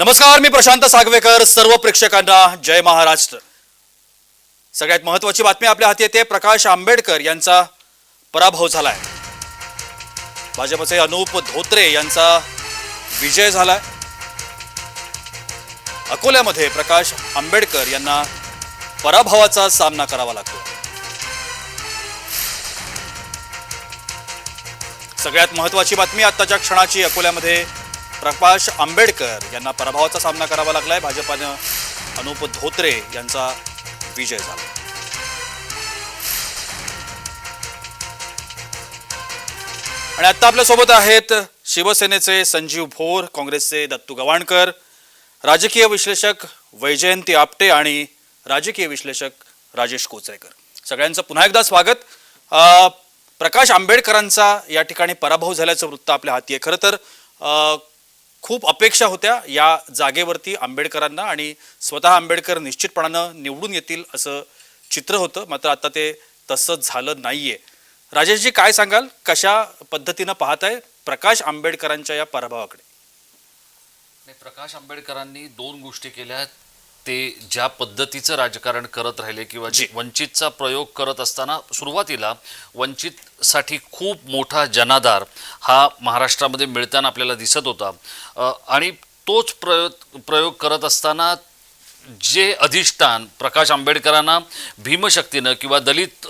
नमस्कार मी प्रशांत सागवेकर. सर्व प्रेक्षकांना जय महाराष्ट्र. सगळ्यात महत्वाची बातमी आपल्या हाती येते. प्रकाश आंबेडकर यांचा पराभव झालाय. भाजपचे अनुप धोत्रे यांचा विजय झालाय. अकोल्यामध्ये प्रकाश आंबेडकर यांना पराभवाचा सामना करावा लागतो. सगळ्यात महत्वाची बातमी आत्ताच्या क्षणाची अकोल्यामध्ये प्रकाश आंबेडकर यांना पराभवाचा सामना करावा लागलाय. भाजपानं अनुप धोत्रे यांचा विजय झाला. आणि आता आपल्यासोबत आहेत शिवसेनेचे संजीव भोर काँग्रेसचे दत्तू गवाणकर राजकीय विश्लेषक वैजयंती आपटे आणि राजकीय विश्लेषक राजेश कोचरेकर. सगळ्यांचं पुन्हा एकदा स्वागत. अ, प्रकाश आंबेडकरांचा या ठिकाणी पराभव झाल्याचं वृत्त आपल्या हाती आहे. खरं तर खूप अपेक्षा होत्या या जागेवरती आंबेडकरांना आणि स्वतः आंबेडकर निश्चितपणानं निवडून येतील असं चित्र होतं. मात्र आता ते तसं झालं नाहीये. राजेशजी काय सांगाल? कशा पद्धतीनं पाहताय प्रकाश आंबेडकरांच्या या पराभवाकडे? प्रकाश आंबेडकरांनी दोन गोष्टी केल्या ते ज्या पद्धतीचं राजकारण करत राहिले किंवा जे वंचितचा प्रयोग करत असताना सुरुवातीला वंचितसाठी खूप मोठा जनाधार हा महाराष्ट्रामध्ये मिळताना आपल्याला दिसत होता. आणि तोच प्रयोग प्रयोग करत असताना जे अधिष्ठान प्रकाश आंबेडकरांना भीमशक्तीनं किंवा दलित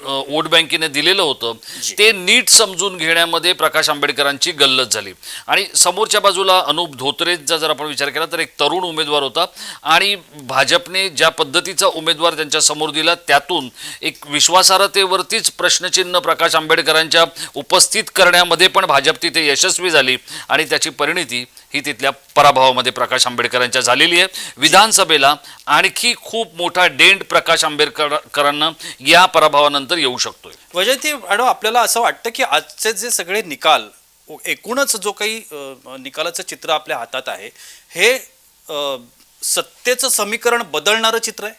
वोट बँकेने दिलेलं होतं. ते नीट समजून घेण्यामध्ये प्रकाश आंबेडकरांची गल्लत झाली. आणि समोरच्या बाजूला अनुप धोत्रेचा जर आपण विचार केला तर एक तरुण उमेदवार होता. आणि भाजपने ज्या पद्धतीचा उमेदवार त्यांच्यासमोर दिला त्यातून एक विश्वासार्हतेवरतीच प्रश्नचिन्ह प्रकाश आंबेडकरांच्या उपस्थित करण्यामध्ये पण भाजप तिथे यशस्वी झाली. आणि त्याची परिणिती ही तिथल्या पराभवामध्ये प्रकाश आंबेडकरांच्या झालेली आहे. विधानसभेला आणखी खूप मोठा डेंट प्रकाश आंबेडकरांना या पराभवानंतर येऊ शकतोय. वैजयंती मॅडम आपल्याला असं वाटतं की आजचे जे सगळे निकाल एकूणच जो काही निकालाचं चित्र आपल्या हातात आहे हे सत्तेचं समीकरण बदलणारं चित्र आहे?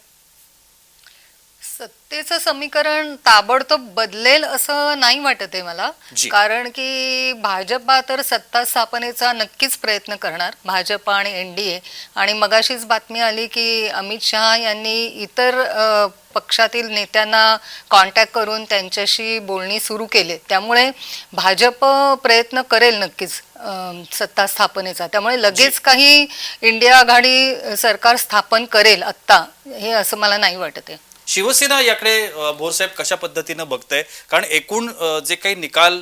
सत्तेचं समीकरण ताबडतोब बदलेल असं नाही वाटत आहे मला. जी. कारण की भाजपा तर सत्ता स्थापनेचा नक्कीच प्रयत्न करणार. भाजपा आणि एन डी ए. आणि मगाशीच बातमी आली की अमित शहा यांनी इतर अ, पक्षातील नेत्यांना कॉन्टॅक्ट करून त्यांच्याशी बोलणी सुरू केले. त्यामुळे भाजप प्रयत्न करेल नक्कीच सत्ता स्थापनेचा. त्यामुळे लगेच काही इंडिया आघाडी सरकार स्थापन करेल आत्ता हे असं मला नाही वाटत आहे. शिवसेना याकडे भोरसाहेब कशा पद्धतीनं बघताय? कारण एकूण जे काही निकाल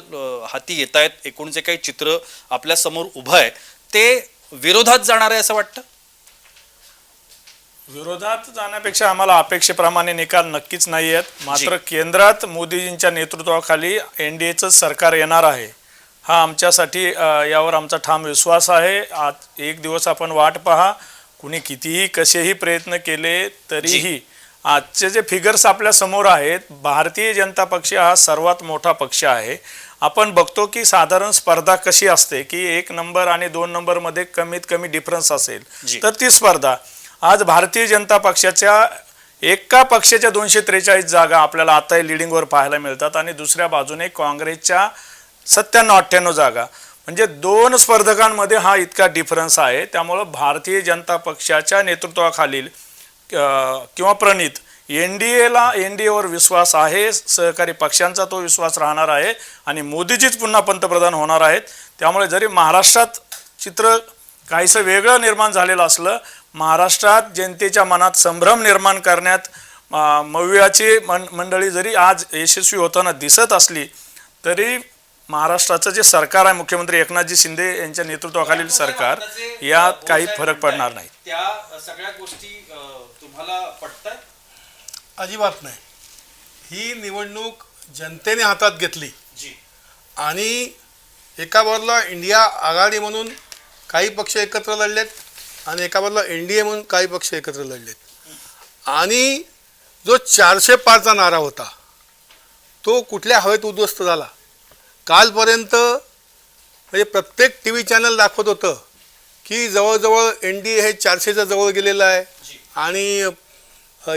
हाती येत आहेत एकूण जे काही चित्र आपल्यासमोर उभं आहे ते विरोधात जाणार आहे असं वाटतं? विरोधात जाण्यापेक्षा आम्हाला अपेक्षेप्रमाणे निकाल नक्कीच नाही आहेत. मात्र केंद्रात मोदीजींच्या नेतृत्वाखाली एन डी एचं सरकार येणार आहे. हा आमच्यासाठी यावर आमचा ठाम विश्वास आहे. आज एक दिवस आपण वाट पहा. कुणी कितीही कसेही प्रयत्न केले तरीही आजचे जे फिगर्स आपल्यासमोर आहेत भारतीय जनता पक्ष हा सर्वात मोठा पक्ष आहे. आपण बघतो की साधारण स्पर्धा कशी असते की एक नंबर आणि दोन नंबरमध्ये कमीत कमी डिफरन्स. असेल. तर ती स्पर्धा. आज भारतीय जनता पक्षाच्या एका पक्षाच्या दोनशे त्रेचाळीस जागा आपल्याला आता लिडिंगवर पाहायला मिळतात आणि दुसऱ्या बाजूने काँग्रेसच्या सत्त्याण्णव अठ्ठ्याण्णव जागा. म्हणजे दोन स्पर्धकांमध्ये हा इतका डिफरन्स आहे. त्यामुळं भारतीय जनता पक्षाच्या नेतृत्वाखालील किंवा प्रणित एन डी एला एन डी एवर विश्वास आहे सहकारी पक्षांचा तो विश्वास राहणार आहे आणि मोदीजीच पुन्हा पंतप्रधान होणार आहेत. त्यामुळे जरी महाराष्ट्रात चित्र काहीसं वेगळं निर्माण झालेलं असलं महाराष्ट्रात जनतेच्या मनात संभ्रम निर्माण करण्यात अं, मवियाची मन मंडळी जरी आज यशस्वी होताना दिसत असली तरी महाराष्ट्राचं जे सरकार आहे मुख्यमंत्री एकनाथजी शिंदे यांच्या नेतृत्वाखालील सरकार यात काही फरक पडणार नाही. त्या सगळ्या गोष्टी तुम्हाला पटतात अजिबात नाही. ही निवडणूक जनतेने हातात घेतली. जी. आणि एका बाजूला इंडिया आघाडी म्हणून काही पक्ष एकत्र लढलेत आणि एका बाजूला एन डी ए म्हणून काही पक्ष एकत्र लढलेत. आणि जो चारशे पारचा नारा होता तो कुठल्या हवेत उद्ध्वस्त झाला? कालपर्यंत म्हणजे प्रत्येक टी व्ही चॅनल दाखवत होतं की जवळजवळ एन डी ए हे चारशेच्या जवळ गेलेलं आहे. आणि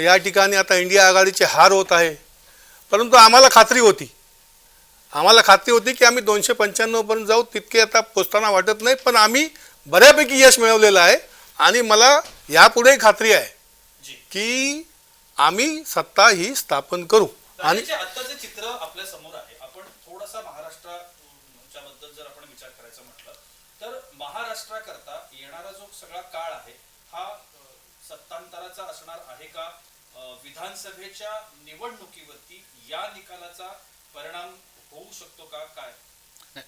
या ठिकाणी आता इंडिया आघाडीचे हार होत आहे. परंतु आम्हाला खात्री होती. आम्हाला खात्री होती की आम्ही दोनशे पंच्याण्णवपर्यंत जाऊ तितके आता पोचताना वाटत नाही पण आम्ही बऱ्यापैकी यश मिळवलेलं आहे आणि मला यापुढे खात्री आहे. की आम्ही सत्ता ही स्थापन करू. आणि चित्र आपल्यासमोर आहे आपण थोडासा महाराष्ट्राच्या बद्दल जर आपण विचार करायचा म्हटलं तर महाराष्ट्राकरता येणारा जो सगळा काळ आहे हा असणार आहे का? विधानसभेच्या निवडणुकीवरती या निकालाचा परिणाम होऊ शकतो का? काय?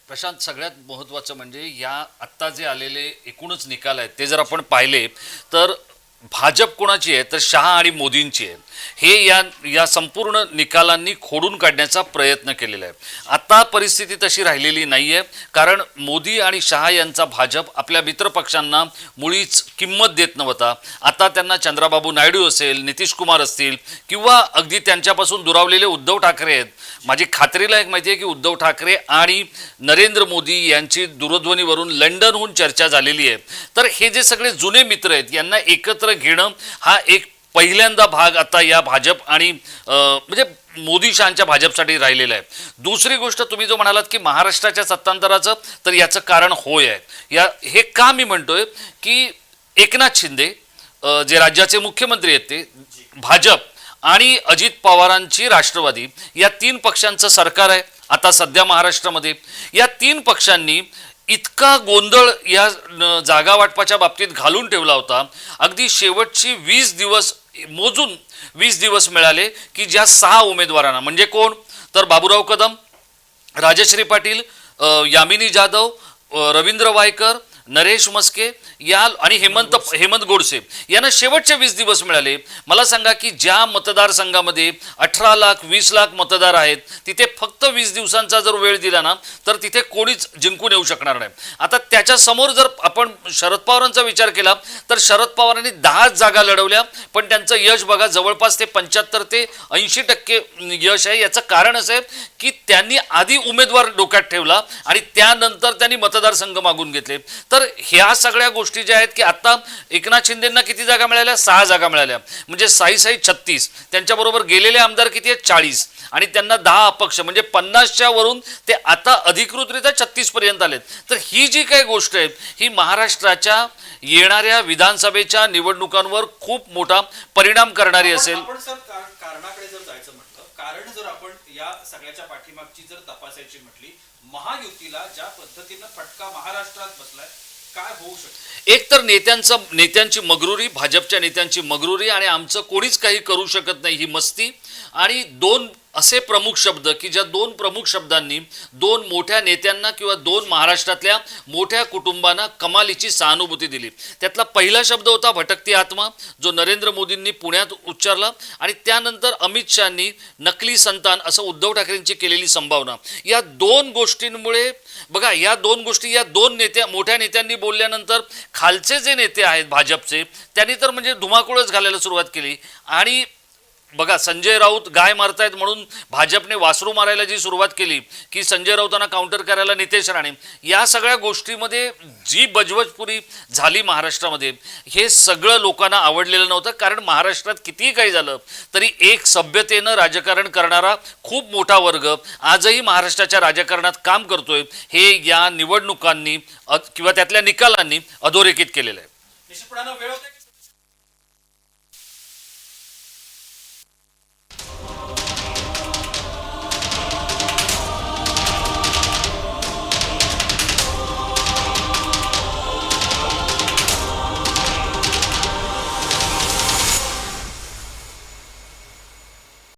प्रशांत सगळ्यात महत्त्वाचं म्हणजे या आत्ता जे आलेले एकूणच निकाल आहेत ते जर आपण पाहिले तर भाजप कोणाची आहे? तर शहा आणि मोदींची आहे. हे या या संपूर्ण निकालांनी खोडून काढण्याचा प्रयत्न केलेला आहे. आता परिस्थिती तशी राहिलेली नाही आहे कारण मोदी आणि शहा यांचा भाजप आपल्या मित्रपक्षांना मुळीच किंमत देत नव्हता. आता त्यांना चंद्राबाबू नायडू असेल नितीश कुमार असतील किंवा अगदी त्यांच्यापासून दुरावलेले उद्धव ठाकरे आहेत. माझी खात्रीला एक माहिती आहे की उद्धव ठाकरे आणि नरेंद्र मोदी यांची दूरध्वनीवरून लंडनहून चर्चा झालेली आहे. तर हे जे सगळे जुने मित्र आहेत यांना एकत्र घेणं हा एक पहिल्यांदा भाग आता या भाजप आणि म्हणजे मोदी शहांच्या भाजपसाठी राहिलेला आहे. दुसरी गोष्ट तुम्ही जो म्हणालात की महाराष्ट्राच्या सत्तांतराचं तर याचं कारण होय आहे. या हे का मी म्हणतोय की एकनाथ शिंदे जे राज्याचे मुख्यमंत्री आहेत ते भाजप आणि अजित पवारांची राष्ट्रवादी या तीन पक्षांचं सरकार आहे आता सध्या महाराष्ट्रामध्ये. या तीन पक्षांनी इतका गोंधळ या न, जागा वाटपाच्या बाबतीत घालून ठेवला होता. अगदी शेवटची वीस दिवस मोजून वीस दिवस मिळाले की ज्या सहा उमेदवारांना म्हणजे कोण? तर बाबूराव कदम राजश्री पाटील यामिनी जाधव रवींद्र वायकर नरेश मस्के या आणि हेमंत हेमंत गोडसे यांना शेवटचे वीस दिवस मिळाले. मला सांगा की ज्या मतदारसंघामध्ये अठरा लाख वीस लाख मतदार आहेत तिथे फक्त वीस दिवसांचा जर वेळ दिला ना तर तिथे कोणीच जिंकून येऊ शकणार नाही. आता त्याच्यासमोर जर आपण शरद पवारांचा विचार केला तर शरद पवारांनी दहाच जागा लढवल्या पण त्यांचं यश बघा जवळपास ते पंच्याहत्तर ते ऐंशी टक्के यश आहे. याचं कारण असं आहे की त्यांनी आधी उमेदवार डोक्यात ठेवला आणि त्यानंतर त्यांनी मतदारसंघ मागून घेतले. तर ह्या सगळ्या गोष्टी ज्या आहेत की आता एकनाथ शिंदेंना किती जागा मिळाल्या? सहा जागा मिळाल्या. म्हणजे साई साई छत्तीस. त्यांच्याबरोबर गेलेले आमदार किती आहेत? चाळीस. आणि त्यांना दहा अपक्ष म्हणजे पन्नासच्या वरून ते आता अधिकृतरित्या छत्तीस पर्यंत आलेत. तर ही जी काही गोष्ट आहे ही महाराष्ट्राच्या येणाऱ्या विधानसभेच्या निवडणुकांवर खूप मोठा परिणाम करणारी असेल आपण सर कार- कारणाकडे जर जायचं म्हटलं कारण जर आपण या सगळ्याच्या पाठीमागची जर तपासायची म्हटली महायुतीला ज्या पद्धतीनं फटका महाराष्ट्रात बसलाय काय होऊ शकतं? एक तर नेत्यांचं नेत्यांची मगरुरी भाजपच्या नेत्यांची मगरुरी आणि आमचं कोणीच काही करू शकत नाही ही मस्ती. आणि दोन असे प्रमुख शब्द की ज्या दोन प्रमुख शब्दांनी दोन मोठ्या नेत्यांना किंवा दोन महाराष्ट्रातल्या मोठ्या कुटुंबांना कमालीची सहानुभूती दिली. त्यातला पहिला शब्द होता भटकती आत्मा जो नरेंद्र मोदींनी पुण्यात उच्चारला. आणि त्यानंतर अमित शहानी नकली संतान असं उद्धव ठाकरेंची केलेली संभावना. या दोन गोष्टींमुळे बघा या दोन गोष्टी या दोन नेत्या मोठ्या नेत्यांनी बोलल्यानंतर खालचे जे नेते आहेत भाजपचे त्यांनी तर म्हणजे धुमाकूळच घालायला सुरुवात केली. आणि बघा संजय राऊत गाय मारतायत म्हणून भाजपने वासरू मारायला जी सुरुवात केली की संजय राऊतांना काउंटर करायला नितेश राणे या सगळ्या गोष्टीमध्ये जी बजवजपुरी झाली महाराष्ट्रामध्ये हे सगळं लोकांना आवडलेलं नव्हतं कारण महाराष्ट्रात कितीही काही झालं तरी एक सभ्यतेनं राजकारण करणारा खूप मोठा वर्ग आजही महाराष्ट्राच्या राजकारणात काम करतोय हे या निवडणुकांनी किंवा त्यातल्या निकालांनी अधोरेखित केलेलं आहे.